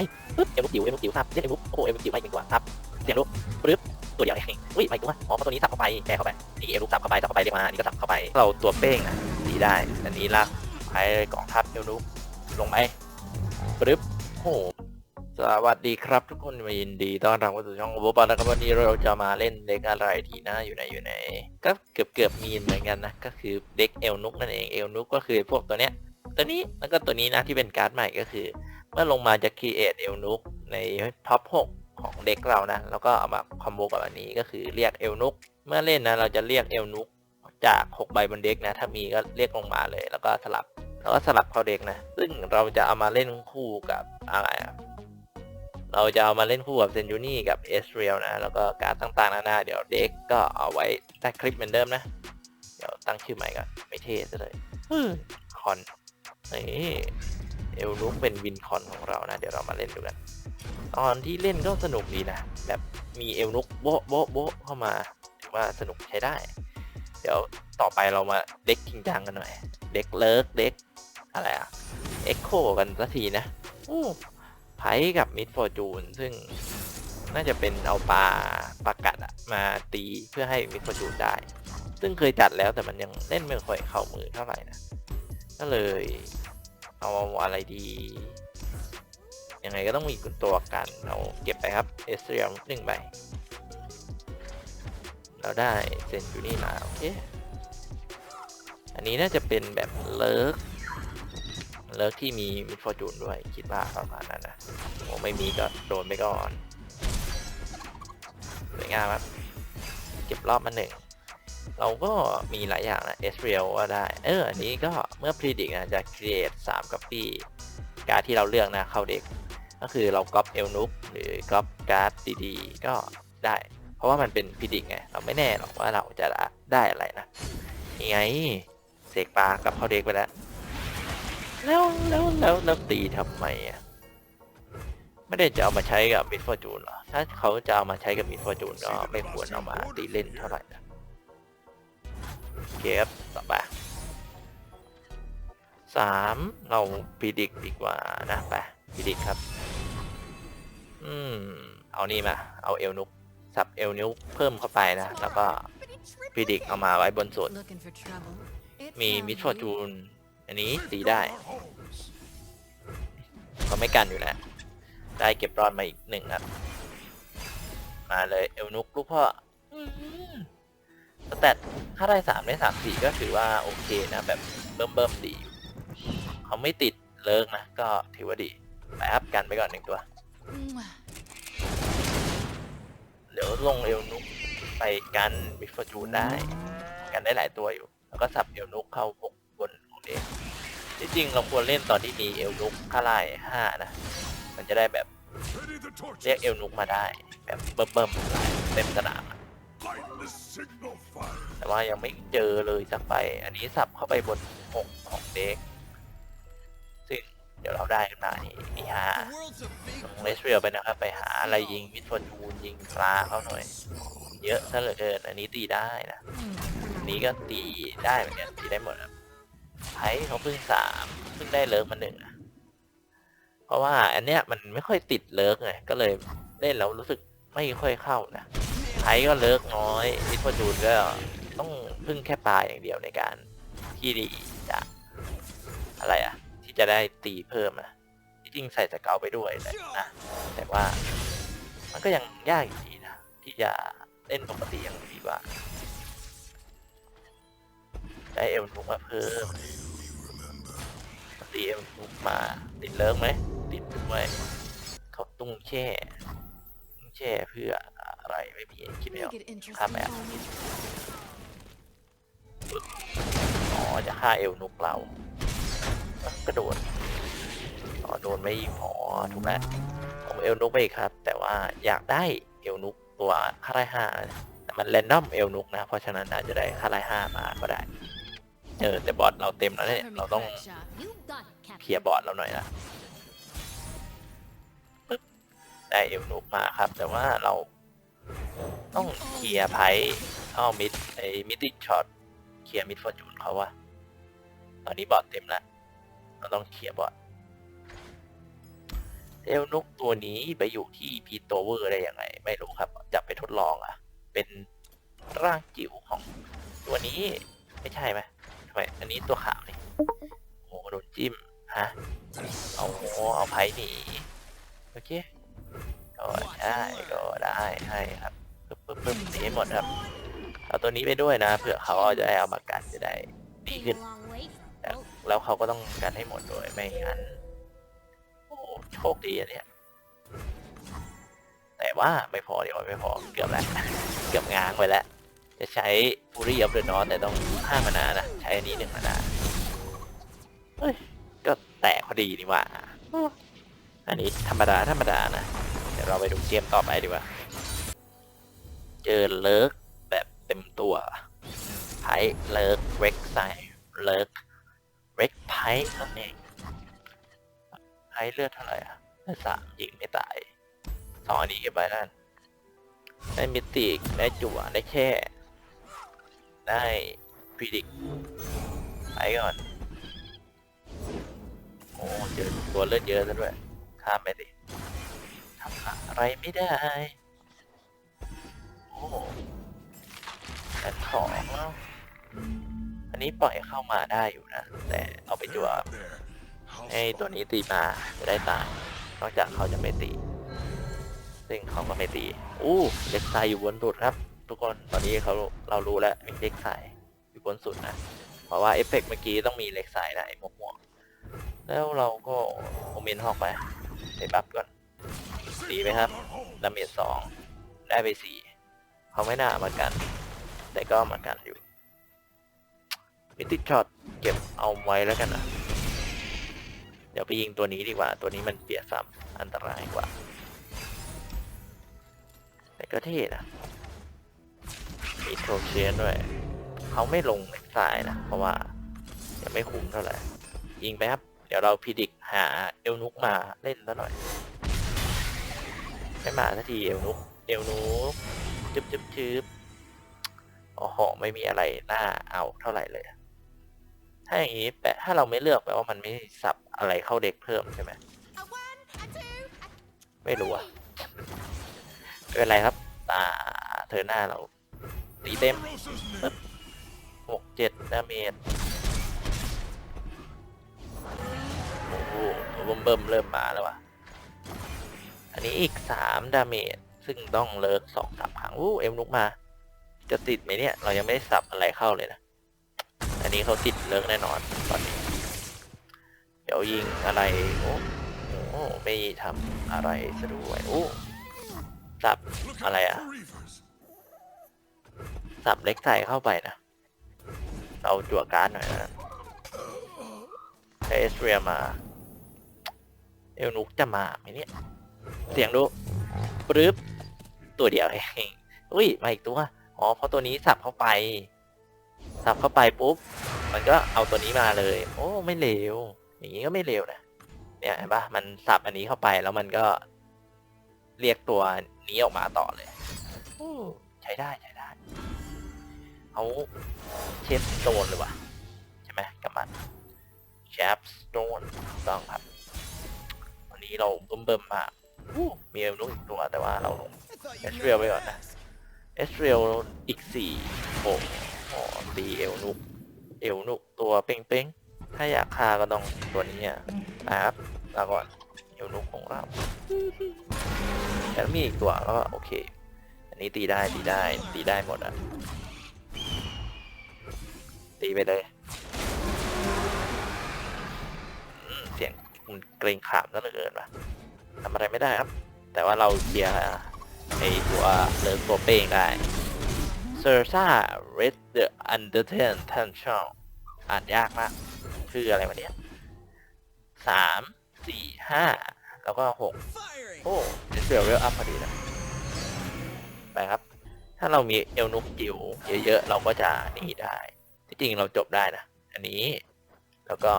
ไปปึ๊บเอ็มลูกจิ๋วเอ็มลูกจิ๋วครับเรียกเอ็มลูกโอ้โหเอ็มลูกจิ๋วไม่เป็นกว่าครับเสียงลูกปึ๊บตัวเดียวเองอุ้ยไม่ตัวอ๋อพราตัวนี้สับเข้าไปแกเข้าไปนี่เอ็มลูกสับเข้าไปสับเข้าไปเรียกมาอันนี้ก็สับเข้าไปเราตัวเป้งนะตีได้ อันนี้ลากไปกองทัพเอ็มลูกลงไปปึ๊บโอ้โหสวัสดีครับทุกคนยินดีต้อนรับเข้าสู่ช่องโบปันนะครับวันนี้เราจะมาเล่นเด็กอะไรทีนะอยู่ในอยู่ในก็เกือบเกือบมีนเหมือนกันนะก็คือเด็กเอลนุกนั่นเองเอลนุกก็คือพวกตัวเนี้ยตัวนี้แล้วก็ตัวนี้นะที่เป็นการ์ดใหม่ก็คือ เมื่อลงมาจะ create เอลนุกในท็อป6ของเด็กเรานะ แล้วก็เอามาคอมโบกับอันนี้ก็คือเรียกเอลนุกเมื่อเล่นนะเราจะเรียกเอลนุกจาก 6 ใบบนเด็กนะ ถ้ามีก็เรียกลงมาเลย แล้วก็สลับ แล้วก็สลับเข้าเด็กนะ ซึ่งเราจะเอามาเล่นคู่กับอะไรอะเราจะเอามาเล่นคู่กับเซนจูนี่กับเอสเรียลนะ แล้วก็การดต่างๆนานาเดี๋ยวเด็กก็เอาไว้ใต้คลิปเหมือนเดิมนะ เดี๋ยวตั้งชื่อใหม่ก่อนไม่เท่ซะเลยคอนนี่ เอลนุกเป็นวินคอนของเรานะ เดี๋ยวเรามาเล่นดูกัน ตอนที่เล่นก็สนุกดีนะ แบบมีเอลนุกโบ๊ะโบ๊ะโบ๊ะเข้ามาถือว่าสนุกใช้ได้ เดี๋ยวต่อไปเรามาเด็กจริงจังกันหน่อย เด็กเลิกเด็กอะไรอะเอ็กโคกันสักทีนะอู้ไพ่กับมิดฟอร์จูนซึ่งน่าจะเป็นเอาปลาปลากัดมาตีเพื่อให้มิดฟอร์จูนได้ ซึ่งเคยจัดแล้วแต่มันยังเล่นไม่ค่อยเข้ามือเท่าไหร่นะ ก็เลย เอาอะไรดี ยังไงก็ต้องมีกุญตัวกัน เราเก็บไปครับ เอสเรียมหนึ่งใบ เราได้เซนจูนี่มาโอเค อันนี้น่าจะเป็นแบบเลิกเลิกที่มีมิดฟอร์จูนด้วย คิดว่าประมาณนั้นนะโอ้ไม่มีก็โดนไปก่อนสวยงามครับ เก็บรอบมาหนึ่ง เราก็มีหลายอย่างนะ s อ r ก็ได้ เออ อันนี้ก็เมื่อ predict นะจะ create 3 copy การ์ดที่เราเลือกนะเข้าเด็ก ก็คือเราก๊อปเอลนุกหรือก๊อปการ์ดดีๆ ก็ได้ เพราะว่ามันเป็น predict ไง เราไม่แน่หรอกว่าเราจะได้อะไรนะยังไงเสกปลากับเข้าเด็กไปแล้ว แล้วแล้วแล้วแล้วตีทำไมอะไม่ได้จะเอามาใช้กับมิดฟอร์จูนหรอ ถ้าเขาจะเอามาใช้กับมิดฟอร์จูนก็ไม่ควรเอามาตีเล่นเท่าไหร่นะ เก็บต่อไปสามเราพิดิกดีกว่านะไปพิดิกครับ อืม เอานี่มา เอาเอลนุกสับเอลนุกเพิ่มเข้าไปนะ แล้วก็พิดิกเอามาไว้บนสุด มีมิดฟอร์จูน อันนี้ตีได้เขาไม่กันอยู่แล้ว ได้เก็บรอดมาอีกหนึ่งครับ มาเลยเอลนุกลูกพ่อ แตทถ้าได้สามได้สามสี่ก็ถือว่าโอเคนะแบบเบิ่มเบิ่มดีอยู่เขาไม่ติดเลิกนะ ก็ถือว่าดีไปอัพกันไปก่อนหนึ่งตัว เดี๋ยวลงเอลนุกไปกันมิฟอร์จูนได้ กันได้หลายตัวอยู่ แล้วก็สับเอลนุกเข้าพวกบนของเด็กที่จริงเราควรเล่นตอนที่มีเอลนุกค่าไล่ห้านะ มันจะได้แบบเรียกเอลนุกมาได้ แบบเบิ่มๆเต็มสนามอะ แต่ว่ายังไม่เจอเลยสักใบ อันนี้สับเข้าไปบนหกของเด็ก ซึ่งเดี๋ยวเราได้ขึ้นมานี่นี่ฮะลงเลสเรียลไปนะครับ ไปหาอะไรยิงมิดฟอร์จูนยิงปลาเขาหน่อย เยอะซะเหลือเกิน อันนี้ตีได้นะ อันนี้ก็ตีได้เหมือนกันตีได้หมดครับไพ่เขาเพิ่งสามเพิ่งได้เลิกมาหนึ่งอะเพราะว่าอันเนี้ยมันไม่ค่อยติดเลิกไง ก็เลยเล่นแล้วรู้สึกไม่ค่อยเข้านะ ไพ่ก็เลิกน้อยมิดฟอร์จูนก็ต้องพึ่งแค่ปลาอย่างเดียวในการที่จะอะไรอะที่จะได้ตีเพิ่มนะที่จริงใส่สเกลไปด้วยแหละนะแต่ว่ามันก็ยังยากอยู่ดีนะที่จะเล่นปกติอย่างดีว่าได้เอลนุกมาเพิ่มตีเอลนุกมาติดเลิกไหมติดด้วยเขาตุ้งแช่ตุ้งแช่เพื่อ อะไรไม่มีคิดไม่ออก Make it interesting Come out. for me. อ๋อจะฆ่าเอลนุกเรากระโดดอ๋อโดนไม่อ๋อถูกแล้วผมเอลนุกไปอีกครับ แต่ว่าอยากได้เอลนุกตัวค่าไล่ห้าแต่มันแรนดอมเอลนุกนะ เพราะฉะนั้นอาจจะได้ค่าไล่ห้ามาก็ได้เออแต่บอสเราเต็มแล้วเนี่ย Cover me, เราต้อง crack shot. You got it, Captain. เคลียร์บอร์ดเราหน่อยนะปึ๊บได้เอลนุกมาครับ แต่ว่าเรา ต้องเคลียร์ไพ่อ้อมิดไอ้มิดดิช็อตเคลียร์มิดฟอร์จูนเขาว่าตอนนี้บอดเต็มล้วเราต้องเคลียร์บอดเทเอลนุกตัวนี้ไปอยู่ที่พีโตเวอร์ได้ยังไง ไม่รู้ครับจับไปทดลองอะ เป็นร่างจิ๋วของตัวนี้ไม่ใช่ไหมทำไมอันนี้ตัวขาวนี่โอ้โหโดนจิ้มฮะเอาเอาไพ่หนีโอเคก็ได้ก็ได้ให้ครับ ปึ๊บปึ๊บปึ๊บหนีให้หมดครับ เอาตัวนี้ไปด้วยนะเผื่อเขาจะได้เอามากันจะได้ดีขึ้นแต่แล้วเขาก็ต้องกันให้หมดโดยไม่งั้นโอ้โชคดีอะเนี่ยแต่ว่าไม่พอเดี๋ยวไม่พอเกือบแล้ว เกือบง้างไปแล้ว จะใช้ฟูรี่อัพเดอะนอตแต่ต้องห้ามานานะ ใช้อันนี้หนึ่งมานาเฮ้ย ก็แตกพอดีนี่ว่า อันนี้ธรรมดาธรรมดานะ เดี๋ยวเราไปดูเกมต่อไปดีกว่า เจอเลิกแบบเต็มตัวไพ่เลิกเร็กไซเลิกเร็กไพ่นั่นเองไพ่เลือดเท่าไหร่อะได้สามยิงไม่ตายสองอันนี้เก็บไว้นั่นได้มิติกได้จั่วได้แค่ ได้พิดิกไปก่อนโอ้เจอตัวเลือดเยอะซะด้วยข้ามไปดิทำอะไรไม่ได้ แอนสองอันนี้ปล่อยเข้ามาได้อยู่นะ แต่เอาไปจั่วให้ตัวนี้ตีมาจะได้ตายนอกจากเขาจะไม่ตี ซึ่งเขาก็ไม่ตี อู้เล็กไซอยู่บนสุดครับ ทุกคนตอนนี้เขาเรารู้แล้วมีเล็กไซอยู่บนสุดนะเพราะว่าเอฟเฟกต์เมื่อกี้ต้องมีเล็กไซนะไอ้ม่วงแล้วเราก็โมเมนต์ออกไปไปบัฟก่อนตีไหมครับดาเมจสองได้ไปสี่เขาไม่น่ามากัน แต่ก็มากันอยู่มิติช็อตเก็บเอาไว้แล้วกันนะเดี๋ยวไปยิงตัวนี้ดีกว่า ตัวนี้มันเปียกซ้ำอันตรายกว่า แต่ก็เท่นะมีโทเชียนด้วย เขาไม่ลงเล็กซ้ายนะ เพราะว่ายังไม่คุ้มเท่าไหร่ ยิงไปครับ เดี๋ยวเราพิดิกหาเอลนุกมาเล่นซะหน่อย ไม่มาสักทีเอลนุก เอลนุกจึบจึบจึบ โอ้โหไม่มีอะไรน่าเอาเท่าไหร่เลย ถ้าอย่างนี้แปะถ้าเราไม่เลือกแปลว่ามันไม่สับอะไรเข้าเด็กเพิ่มใช่ไหมไม่รู้อะไม่เป็นไรครับ ตาเธอหน้าเราตีเต็มปึ๊บหกเจ็ดดาเมจโอ้โหตัวเบิ่มเริ่มมาแล้วว่ะ อันนี้อีกสามดาเมจซึ่งต้องเลิกสองสามครั้งอู้เอ็มลุกมา จะติดไหมเนี่ย เรายังไม่ได้สับอะไรเข้าเลยนะ อันนี้เขาติดเลิกแน่นอนตอนนี้ เดี๋ยวยิงอะไร โอ้โหไม่ทำอะไรซะดวยโอ้สับอะไรอะสับเล็กใส่เข้าไปนะ เราจั่วการ์ดหน่อยนะใช้เอสเรียมา เอลนุกจะมาไหมเนี่ย เสียงดูปรึ๊บตัวเดียวเองอุ้ย มาอีกตัว อ๋อเพราะตัวนี้สับเข้าไป สับเข้าไปปุ๊บ มันก็เอาตัวนี้มาเลย โอ้ไม่เลวอย่างนี้ก็ไม่เลวนะเนี่ยเห็นปะมันสับอันนี้เข้าไปแล้วมันก็เรียกตัวนี้ออกมาต่อเลยใช้ได้ใช้ได้เอาเชฟสโตนเลยวะใช่ไหมกับมันเชฟสโตนต้องครับวันนี้เราเบิ่มเบิ่มๆมากมีเอลนุกอีกตัวแต่ว่าเราลงเอสเรียลไปก่อนนะ เอสเรลอีกสี่โอ้โหตีเอลนุก เอลนุกตัวเป้งๆ ถ้าอยากฆ่าก็ต้องตัวนี้อะนะครับลาก่อน เอลนุกของเราแต่ถ้ามีอีกตัวก็โอเค อันนี้ตีได้ตีได้ตีได้หมดอะ ตีไปเลย เสียงมันเกรงขามซะเหลือเกินว่ะทำอะไรไม่ได้ครับ แต่ว่าเราเคลียร์ ไอตัวเลิกตัวเป้งได้ s e r s a Red the Undertale Tension อ่านยากมาก คืออะไรวะเนี่ยสามสี่ห้าแล้วก็หกโอ้เดเวลอัพพอดีนะไปครับ ถ้าเรามีเอลนุกจิ๋วเยอะๆ เราก็จะนี่ได้ ที่จริงเราจบได้นะ อันนี้แล้วก็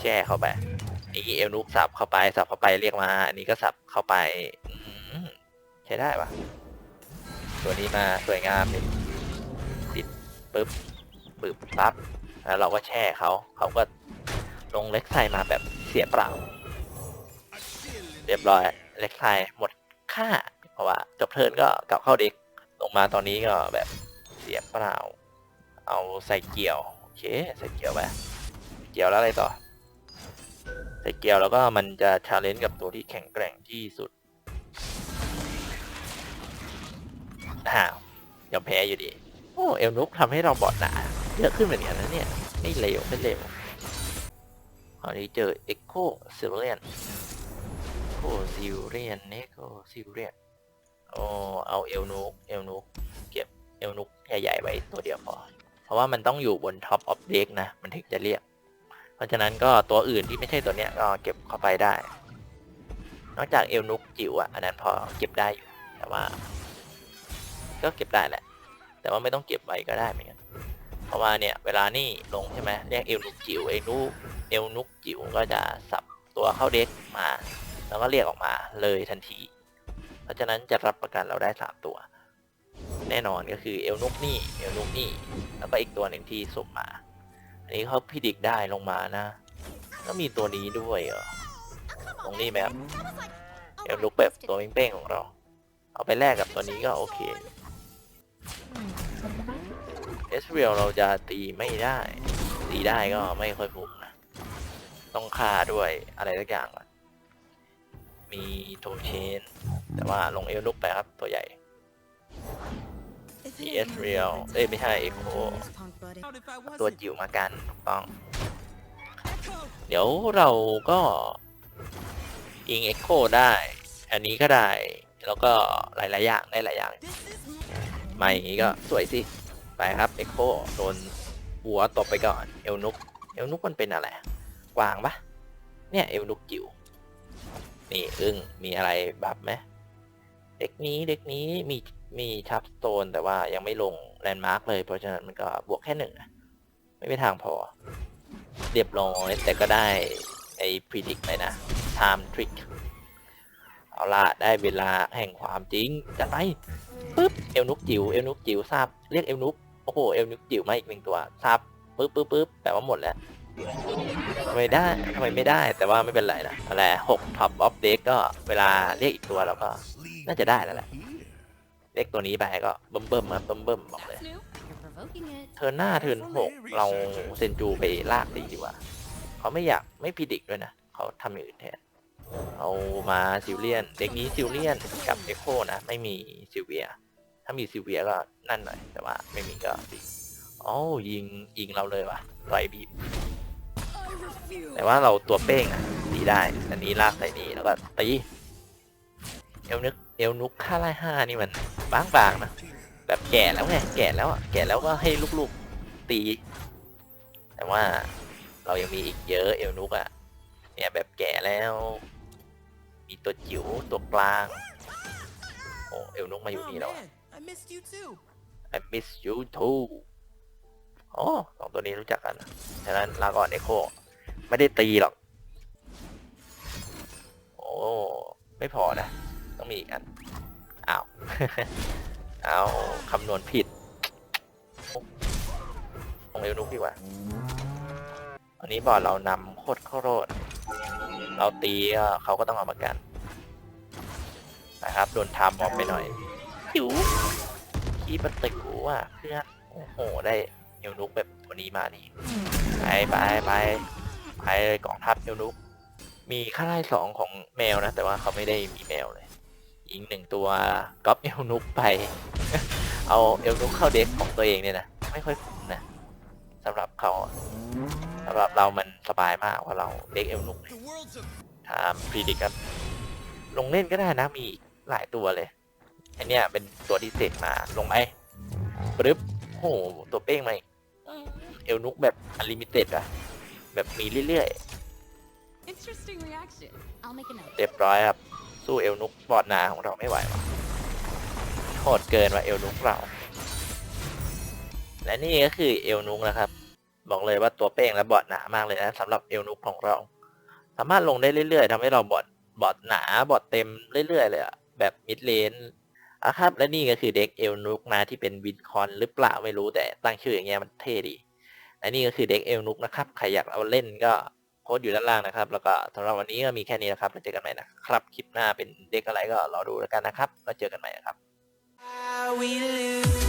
แช่เข้าไปนี่เอลนุกสับเข้าไปสับเข้าไปเรียกมา อันนี้ก็สับเข้าไปอืมใช้ได้ปะตัวนี้มาสวยงามเลยติดปึ๊บปึ๊บปั๊บแล้วเราก็แช่เขาเขาก็ลงเล็กใส่มาแบบเสียเปล่า เรียบร้อยเล็กไทยหมดค่า เพราะว่าจบเทิร์นก็กลับเข้าเด็กลงมาตอนนี้ก็แบบเสียเปล่า เอาใส่เกี่ยวโอเคใส่เกี่ยวไปเกี่ยวแล้วอะไรต่อใส่เกี่ยวแล้วก็มันจะชาเลนจ์กับตัวที่แข็งแกร่งที่สุด อ้าวยอมแพ้อยู่ดี โอ้เอลนุกทำให้เราบอดหนาเยอะขึ้นเหมือนกันนะเนี่ย ไม่เลวไม่เลวคราวนี้เจอเอ็กโคซิลเลียนโคซิลเลียนเนโคซิลเลียนโอ้เอาเอลนุกเอลนุกเก็บเอลนุกใหญ่ๆไว้ตัวเดียวพอ เพราะว่ามันต้องอยู่บนท็อปออฟเด็กนะ มันถึงจะเรียก เพราะฉะนั้นก็ตัวอื่นที่ไม่ใช่ตัวเนี้ยก็เก็บเข้าไปได้ นอกจากเอลนุกจิ๋วอะอันนั้นพอเก็บได้อยู่แต่ว่า ก็เก็บได้แหละ แต่ว่าไม่ต้องเก็บไว้ก็ได้เหมือนกันเพราะว่าเนี่ยเวลานี่ลงใช่ไหมเรียกเอลนุกจิ๋วเอลนุกเอลนุกจิ๋วก็จะสับตัวเข้าเด็กมา แล้วก็เรียกออกมาเลยทันที เพราะฉะนั้นจะรับประกันเราได้สามตัว แน่นอนก็คือเอลนุกนี่เอลนุกนี่แล้วก็อีกตัวหนึ่งที่สุ่มมา อันนี้เขาพิดิกได้ลงมานะ ก็มีตัวนี้ด้วยเหรอตรงนี้ไหมครับเอลนุกแบบตัวเป้งๆของเรา เอาไปแลกกับตัวนี้ก็โอเค เอสเรียลเราจะตีไม่ได้ ตีได้ก็ไม่ค่อยคุ้มนะ ต้องฆ่าด้วยอะไรสักอย่างก่อนมีโทเชน แต่ว่าลงเอลนุกไปครับ ตัวใหญ่มีเอสเรียลเอ้ย ไม่ใช่เอโคตัวจิ๋วมากันถูกต้อง เดี๋ยวเราก็อิงเอ็กโคได้ อันนี้ก็ได้ แล้วก็หลาย ๆ อย่างได้หลายอย่าง มาอย่างนี้ก็สวยสิ ไปครับเอ็กโคโดนหัวตบไปก่อนเอลนุกเอลนุกมันเป็นอะไรกวางปะเนี่ยเอลนุกจิ๋วนี่อึ้งมีอะไรบัฟไหมเด็กนี้เด็กนี้มีมีชับสโตนแต่ว่ายังไม่ลงแลนด์มาร์กเลยเพราะฉะนั้นมันก็บวกแค่หนึ่งไม่มีทางพอ เรียบร้อยแต่ก็ได้ไอ้พ r ดิกไปนะ time trick เอาละได้เวลาแห่งความจริงจัดไป ปึ๊บเอลนุกจิ๋วเอลนุกจิ๋วทราบเรียกเอลนุกโอ้โหเอลนุกจิ๋วมาอีกหนึ่งตัวทราบปึ๊บปึ๊บปึ๊บแปลว่าหมดแล้วทำไมได้ทำไมไม่ได้แต่ว่าไม่เป็นไรนะอะไรหกท็อปออฟเด็กก็เวลาเรียกอีกตัวเราก็น่าจะได้แล้วแหละเรียกตัวนี้ไปก็เบิ่มเบิ่มครับเบิ่มเบิ่มบอกเลยเทิร์นหน้าเทิร์นหกเราเซนจูไปลากตีดีกว่าเขาไม่อยากไม่พิดิกด้วยนะเขาทำอย่างอื่นแทน เอามาซิลเลียน เด็กนี้ซิลเลียนกับเอโคนะ ไม่มีซิลเวีย ถ้ามีซิลเวียก็นั่นหน่อย แต่ว่าไม่มีก็ดีอ๋อยิงยิงเราเลยว่ะไรบีบแต่ว่าเราตัวเป้งอะตีได้ อันนี้ลากใส่นี้แล้วก็ตีเอลนึกเอลนุกค่าไล่ห้านี่มันบางบางๆนะแบบแก่แล้วไงแก่แล้วอะแก่แล้วก็ให้ลูกๆตี แต่ว่าเรายังมีอีกเยอะเอลนุกอะเนี่ยแบบแก่แล้ว มีตัวจิ๋วตัวกลาง โอ้เอลนุกมาอยู่นี่แล้ว I missed you too. I miss you too อ๋อสองตัวนี้รู้จักกันนะฉะนั้นลาก่อนเอโค ไม่ได้ตีหรอก โอ้ ไม่พอนะ ต้องมีอีกอัน อ้าว เอาคำนวณผิดลงเร็วนุกดีกว่า อันนี้บอร์ดเรานำโคตรโคตร เราตีเขาก็ต้องเอามากันนะครับโดนทำออกไปหน่อยหิวขี้ประติวอะเพื่อนโอ้โหได้เอลนุกแบบตัวนี้มานี่ไปไปไปไปกองทัพเอลนุก มีค่าไล่สองของแมวนะ แต่ว่าเขาไม่ได้มีแมวเลยยิงหนึ่งตัวก๊อปเอลนุกไป เอาเอลนุกเข้าเด็กของตัวเองเนี่ยนะไม่ค่อยคุ้มนะ สำหรับเขาอะสำหรับเรามันสบายมากว่าเราเด็กเอลนุก The world's a ถามพรีดิครับลงเล่นก็ได้นะมีอีกหลายตัวเลยอันเนี้ยเป็นตัวที่เสกมาลงไหมปึ๊บโอ้โหตัวเป้งมาอีกอืมเอลนุกแบบอลิมิเต็ดอะแบบมีเรื่อย Interesting reaction. I'll make a note. ๆเรียบร้อยครับสู้เอลนุกบอดหนาของเราไม่ไหวว่ะโหดเกินว่ะเอลนุกเรา และนี่ก็คือเอลนุกนะครับ บอกเลยว่าตัวเป้งและบอดหนามากเลยนะสำหรับเอลนุกของเรา สามารถลงได้เรื่อยๆทำให้เราบอดบอดหนาบอดเต็มเรื่อยๆเลยอะแบบมิดเลนอะครับ และนี่ก็คือเด็กเอลนุกนะที่เป็นวินคอนหรือเปล่าไม่รู้แต่ตั้งชื่ออย่างเงี้ยมันเท่ดีและนี่ก็คือเด็กเอลนุกนะครับใครอยากเอาเล่นก็โค้ดอยู่ด้านล่างนะครับ แล้วก็สำหรับวันนี้ก็มีแค่นี้นะครับแล้วเจอกันใหม่นะครับ คลิปหน้าเป็นเด็กอะไรก็รอดูแล้วกันนะครับแล้วเจอกันใหม่ครับ How we lose